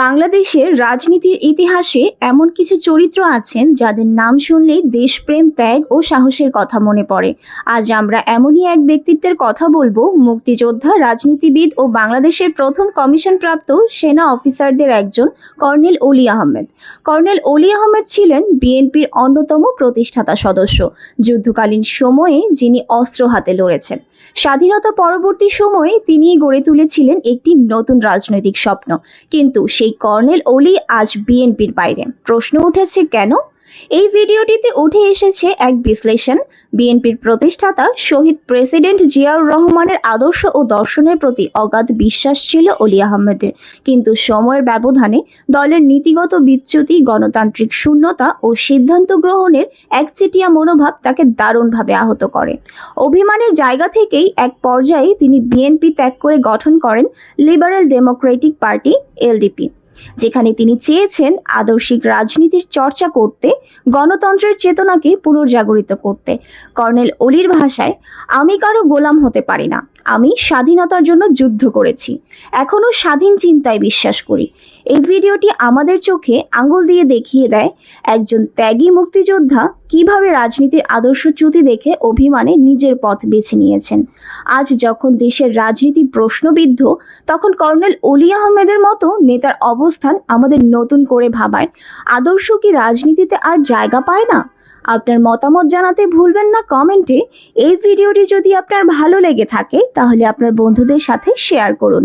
বাংলাদেশের রাজনীতির ইতিহাসে এমন কিছু চরিত্র আছেন যাদের নাম শুনলেই দেশপ্রেম, ত্যাগ ও সাহসের কথা মনে পড়ে। আজ আমরা এমনই এক ব্যক্তিত্বের কথা বলব, মুক্তিযোদ্ধা, রাজনীতিবিদ ও বাংলাদেশের প্রথম কমিশনপ্রাপ্ত সেনা অফিসারদের একজন, কর্নেল অলি আহমেদ। কর্নেল অলি আহমেদ ছিলেন বিএনপির অন্যতম প্রতিষ্ঠাতা সদস্য। যুদ্ধকালীন সময়ে যিনি অস্ত্র হাতে লড়েছেন। স্বাধীনতা পরবর্তী সময়ে তিনি গড়ে তুলেছিলেন একটি নতুন রাজনৈতিক স্বপ্ন। কিন্তু সেই কর্নেল ওলি আজ বিএনপির বাইরে। প্রশ্ন উঠেছে কেন? এই ভিডিওটিতে উঠে এসেছে এক বিশ্লেষণ। বিএনপির প্রতিষ্ঠাতা শহীদ প্রেসিডেন্ট জিয়াউর রহমানের আদর্শ ও দর্শনের প্রতি অগাধ বিশ্বাস ছিল অলি আহমেদের। কিন্তু সময়ের ব্যবধানে দলের নীতিগত বিচ্যুতি, গণতান্ত্রিক শূন্যতা ও সিদ্ধান্ত গ্রহণের একচেটিয়া মনোভাব তাকে দারুণভাবে আহত করে। অভিমানের জায়গা থেকেই এক পর্যায়ে তিনি বিএনপি ত্যাগ করে গঠন করেন লিবারেল ডেমোক্রেটিক পার্টি, এলডিপি। যেখানে তিনি চেয়েছেন আদর্শিক রাজনীতির চর্চা করতে, গণতন্ত্রের চেতনাকে পুনর্জাগরিত করতে। কর্নেল অলির ভাষায়, আমি কারও গোলাম হতে পারি না। আমি স্বাধীনতার জন্য যুদ্ধ করেছি। এখনও স্বাধীন চিন্তায় বিশ্বাস করি। এই ভিডিওটি আমাদের চোখে আঙুল দিয়ে দেখিয়ে দেয় একজন ত্যাগী মুক্তিযোদ্ধা কীভাবে রাজনীতির আদর্শ চ্যুতি দেখে অভিমানে নিজের পথ বেছে নিয়েছেন। আজ যখন দেশের রাজনীতি প্রশ্নবিদ্ধ, তখন কর্নেল অলি আহমেদের মতো নেতার অবস্থান আমাদের নতুন করে ভাবায়। আদর্শ কি রাজনীতিতে আর জায়গা পায় না? আপনার মতামত জানাতে ভুলবেন না, কমেন্টে। এই ভিডিওটি যদি আপনার ভালো লেগে থাকে, তাহলে আপনার বন্ধুদের সাথে শেয়ার করুন।